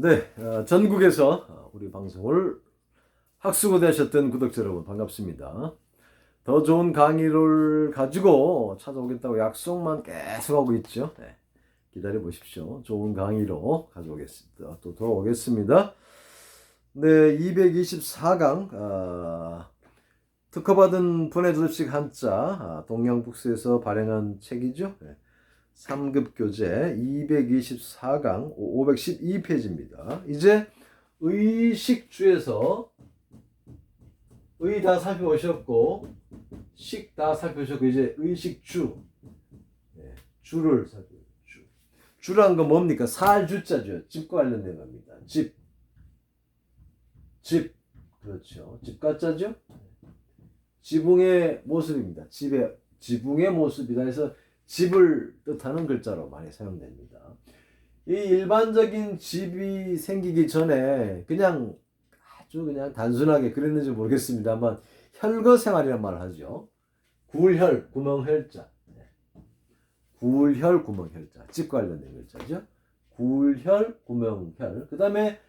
네, 어, 전국에서 어, 우리 방송을 학수고대하셨던 구독자 여러분 반갑습니다. 더 좋은 강의를 가지고 찾아오겠다고 약속만 계속하고 있죠. 네, 기다려 보십시오. 좋은 강의로 가져오겠습니다. 또 돌아오겠습니다. 네, 224강 아, 특허받은 분해 조립식 한자 아, 동양북스에서 발행한 책이죠. 네. 3급 교재 224강 512페이지입니다. 이제 의식주에서 의 다 살펴보셨고 식 다 살펴보셨고 이제 의식주 예, 주를 살펴 주 주란 건 뭡니까? 살주자죠. 집과 관련된 겁니다. 집 집. 그렇죠. 집가자죠. 지붕의 모습입니다. 집의 지붕의 모습이다 해서 집을 뜻하는 글자로 많이 사용됩니다. 이 일반적인 집이 생기기 전에 그냥 아주 그냥 단순하게 그랬는지 모르겠습니다만 혈거 생활이란 말을 하죠. 구혈, 구멍혈자. 네. 구혈, 구멍혈자. 집 관련된 글자죠. 구혈, 구멍혈. 그 다음에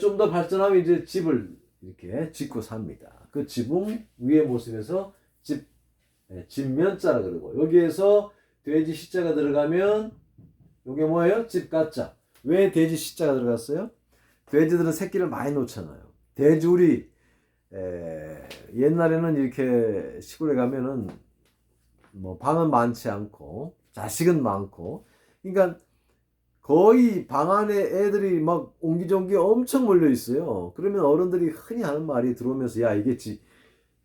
좀 더 발전하면 이제 집을 이렇게 짓고 삽니다. 그 지붕 위의 모습에서 집, 네, 집면자라 그러고 여기에서 돼지 시자가 들어가면 이게 뭐예요? 집 가짜. 왜 돼지 시자가 들어갔어요? 돼지들은 새끼를 많이 놓잖아요. 돼지우리 에, 옛날에는 이렇게 시골에 가면은 뭐 방은 많지 않고 자식은 많고 그러니까 거의 방 안에 애들이 막 옹기종기 엄청 몰려 있어요. 그러면 어른들이 흔히 하는 말이 들어오면서 야 이게 집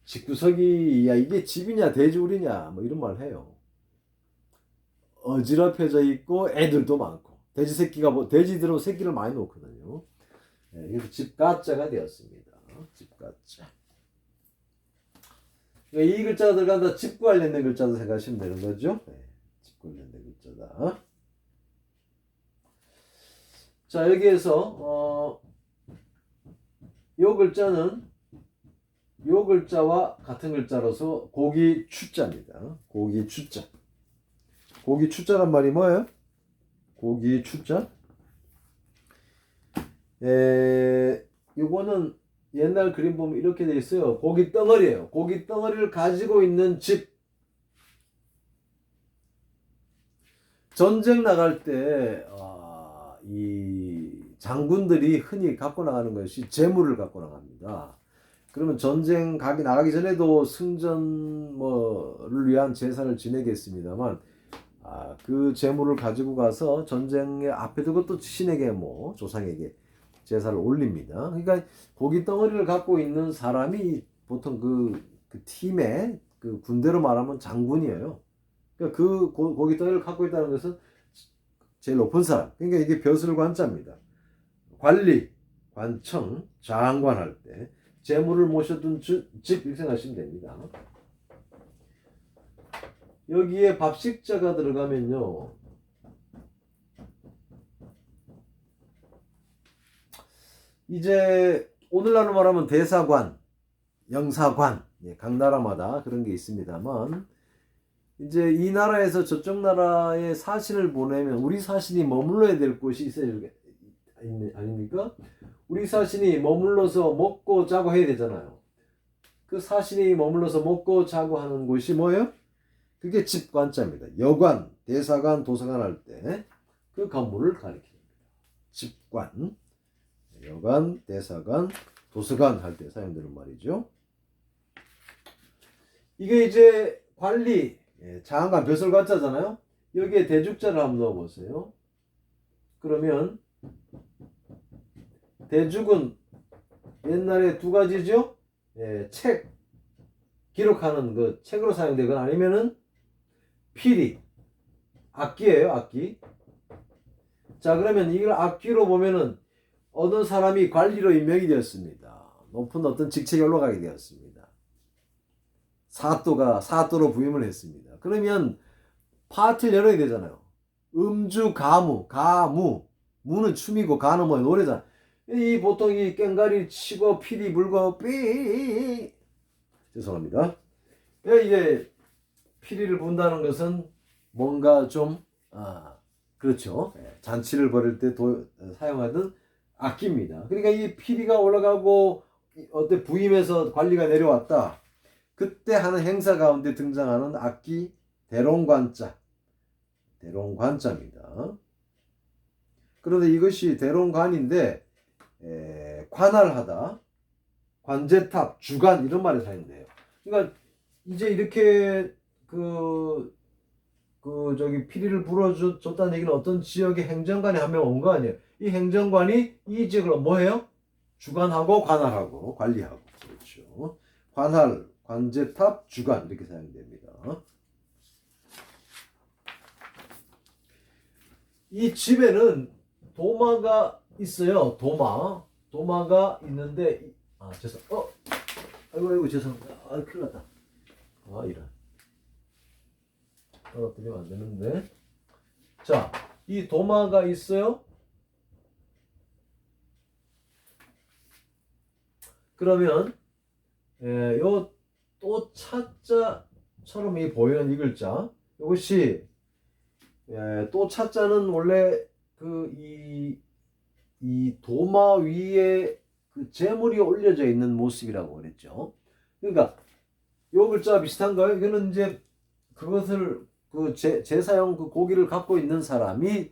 집구석이 야 이게 집이냐 돼지우리냐 뭐 이런 말 해요. 어지럽혀져 있고 애들도 많고 돼지 새끼가 뭐 돼지들은 새끼를 많이 놓거든요. 네, 그래서 집 가짜가 되었습니다. 집 가짜. 그러니까 이 글자가 들어간다 집 관련된 글자도 생각하시면 되는 거죠. 네, 집 관련된 글자다. 자 여기에서 어, 요 글자는 요 글자와 같은 글자로서 고기 추자입니다. 고기 추자. 고기 추자란 말이 뭐예요? 고기 추자? 에, 요거는 옛날 그림 보면 이렇게 돼 있어요. 고기 덩어리예요. 고기 덩어리를 가지고 있는 집. 전쟁 나갈 때, 아, 이 장군들이 흔히 갖고 나가는 것이 재물을 갖고 나갑니다. 그러면 전쟁 가기 나가기 전에도 승전 뭐를 위한 제사를 지내겠습니다만 아, 그 재물을 가지고 가서 전쟁의 앞에 두고 또 신에게 뭐 조상에게 제사를 올립니다. 그러니까 고기 덩어리를 갖고 있는 사람이 보통 그, 그 팀의 그 군대로 말하면 장군이에요. 그러니까 그 고, 고기 덩어리를 갖고 있다는 것은 제일 높은 사람. 그러니까 이게 벼슬관자입니다. 관리, 관청, 장관할 때 재물을 모셔둔 집 이렇게 생각하시면 됩니다. 여기에 밥식자가 들어가면요. 이제 오늘날로 말하면 대사관, 영사관, 예, 각 나라마다 그런 게 있습니다만 이제 이 나라에서 저쪽 나라에 사신을 보내면 우리 사신이 머물러야 될 곳이 있어야 아닙니까? 우리 사신이 머물러서 먹고 자고 해야 되잖아요. 그 사신이 머물러서 먹고 자고 하는 곳이 뭐예요? 그게 집관자입니다. 여관, 대사관, 도서관 할 때 그 건물을 가리킵니다. 집관, 여관, 대사관, 도서관 할 때 사용되는 말이죠. 이게 이제 관리, 예, 장관, 벼슬관자잖아요. 여기에 대죽자를 한번 넣어보세요. 그러면 대죽은 옛날에 두 가지죠. 예, 책 기록하는 그 책으로 사용되거나 아니면은 피리 악기예요 악기. 자 그러면 이걸 악기로 보면은 어떤 사람이 관리로 임명이 되었습니다. 높은 어떤 직책에 올라가게 되었습니다. 사또가 사또로 부임을 했습니다. 그러면 파트를 열어야 되잖아요. 음주 가무 가무. 무는 춤이고 가는 뭐 노래잖아 이 보통 이 깽가리 치고 피리 불고 삐. 죄송합니다. 이제 피리를 분다는 것은 뭔가 좀 아, 그렇죠. 잔치를 벌일 때 도, 사용하던 악기입니다. 그러니까 이 피리가 올라가고 이 어때 부임해서 관리가 내려왔다. 그때 하는 행사 가운데 등장하는 악기 대롱관자. 대롱관자입니다. 그런데 이것이 대롱관인데 에, 관할하다, 관제탑, 주관 이런 말에 사용돼요. 그러니까 이제 이렇게 그, 그 저기 피리를 불어줬다는 얘기는 어떤 지역의 행정관이 한 명 온 거 아니에요. 이 행정관이 이 지역을 뭐 해요? 주관하고 관할하고 관리하고 그렇죠. 관할, 관제탑, 주관 이렇게 사용됩니다. 이 집에는 도마가 있어요. 도마. 도마가 있는데 이- 아 죄송. 어. 아이고 아이고 죄송합니다. 아 큰일 났다. 아 이런. 떨어뜨리면 안 되는데. 자, 이 도마가 있어요. 그러면 에, 요또 차자처럼 이 보이는 이 글자 이것이 에, 또 차자는 원래 그이이 도마 위에 그 재물이 올려져 있는 모습이라고 그랬죠. 그러니까 요 글자 비슷한가요? 이거는 이제 그것을 그 제, 제사용 그 고기를 갖고 있는 사람이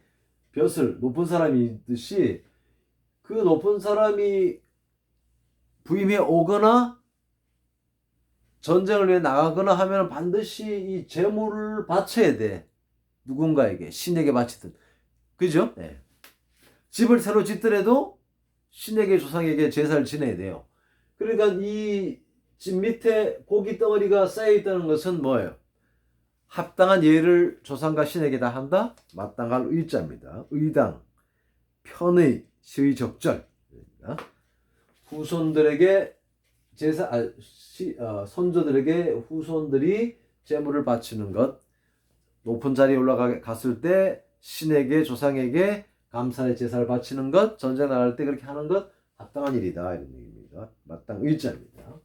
벼슬 높은 사람이듯이 그 높은 사람이 부임해 오거나 전쟁을 위해 나가거나 하면 반드시 이 재물을 바쳐야 돼. 누군가에게 신에게 바치든 그죠? 네. 집을 새로 짓더라도 신에게 조상에게 제사를 지내야 돼요. 그러니까 이 집 밑에 고기 덩어리가 쌓여 있다는 것은 뭐예요? 합당한 예를 조상과 신에게 다 한다. 마땅할 의자입니다. 의당, 편의, 시의 적절. 후손들에게 제사 아, 시, 어, 선조들에게 후손들이 제물을 바치는 것 높은 자리에 올라갔을 때 신에게 조상에게 감사의 제사를 바치는 것 전쟁 나갈 때 그렇게 하는 것 합당한 일이다 이런 얘기입니다. 마땅 의자입니다.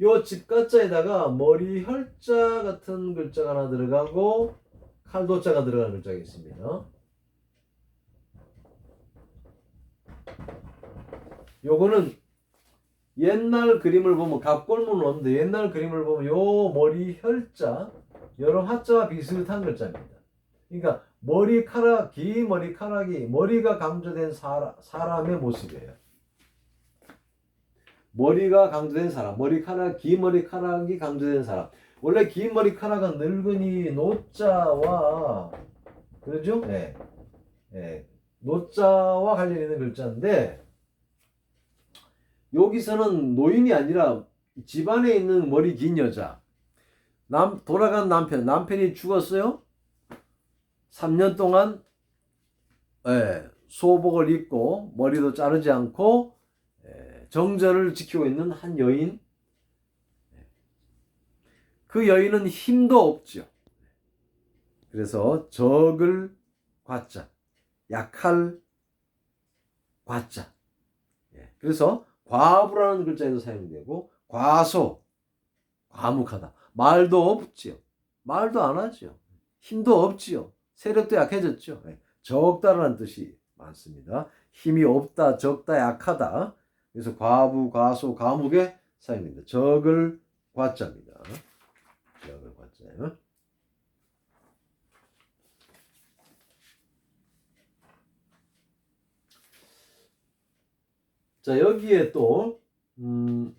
요 집가자에다가 머리 혈자 같은 글자가 하나 들어가고 칼도자가 들어가는 글자가 있습니다. 요거는 옛날 그림을 보면 갑골문 원데 옛날 그림을 보면 요 머리 혈자 여러 화자와 비슷한 글자입니다. 그러니까 머리카락 긴 머리카락이 머리가 강조된 사람, 사람의 모습이에요. 머리가 강조된 사람, 머리카락 긴 머리카락이 강조된 사람. 원래 긴 머리카락은 늙은이 노자와 그러죠? 네. 네. 노자와 관련 있는 글자인데 여기서는 노인이 아니라 집안에 있는 머리 긴 여자. 남 돌아간 남편, 남편이 죽었어요. 3년 동안 예, 소복을 입고 머리도 자르지 않고 예, 정절을 지키고 있는 한 여인. 그 여인은 힘도 없죠. 그래서 적을 과자, 약할 과자. 예, 그래서 과부라는 글자에도 사용되고 과소, 과묵하다. 말도 없지요. 말도 안 하지요. 힘도 없지요. 세력도 약해졌죠. 예, 적다라는 뜻이 많습니다. 힘이 없다, 적다, 약하다. 그래서 과부, 과소, 과묵에 사용됩니다. 적을 과자입니다. 적을 과자예요. 자 여기에 또 음,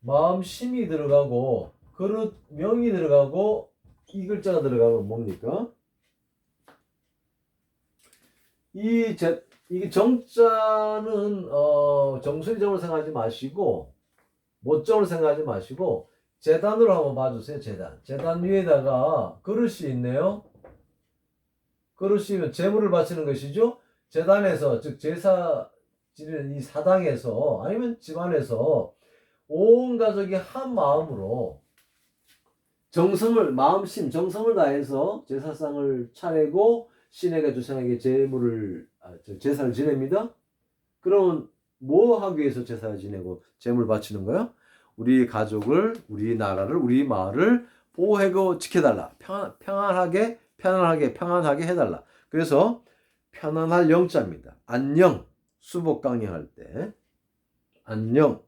마음 심이 들어가고 그릇 명이 들어가고 이 글자가 들어가면 뭡니까? 이 제, 이게 정자는 어, 정수리정을 생각하지 마시고 모정을 생각하지 마시고 재단으로 한번 봐주세요. 재단. 재단 위에다가 그릇이 있네요. 그릇이면 재물을 바치는 것이죠. 재단에서 즉 제사 지는 이 사당에서 아니면 집안에서 온 가족이 한 마음으로 정성을 마음심 정성을 다해서 제사상을 차리고 신에게 조상에게 제물을 제사를 지냅니다. 그러면 뭐 하기 위해서 제사를 지내고 제물 바치는 거야? 우리 가족을, 우리 나라를, 우리 마을을 보호하고 지켜달라. 평안, 평안하게, 편안하게, 평안하게 해달라. 그래서 편안할 영자입니다. 안녕 수복 강행할 때 안녕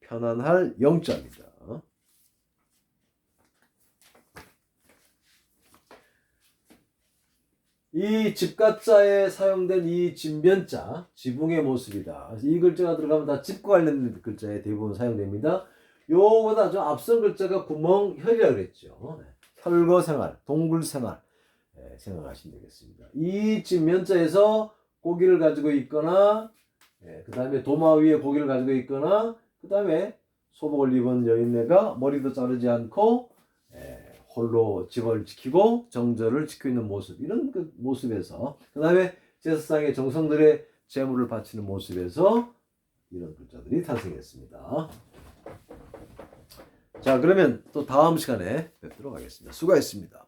편안할 영자입니다. 이 집가자에 사용된 이 진변자, 지붕의 모습이다. 이 글자가 들어가면 다 집과 관련된 글자에 대부분 사용됩니다. 요보다 좀 앞선 글자가 구멍, 혈이라고 그랬죠. 네. 혈거 생활, 동굴 생활 예, 생각하시면 되겠습니다. 이 진면자에서 고기를 가지고 있거나 그 다음에 도마 위에 고기를 가지고 있거나 그 다음에 소복을 입은 여인네가 머리도 자르지 않고 예, 홀로 집을 지키고 정절을 지키고 있는 모습 이런 그 모습에서 그 다음에 제사상의 정성들의 제물을 바치는 모습에서 이런 글자들이 탄생했습니다. 자 그러면 또 다음 시간에 뵙도록 하겠습니다. 수고했습니다.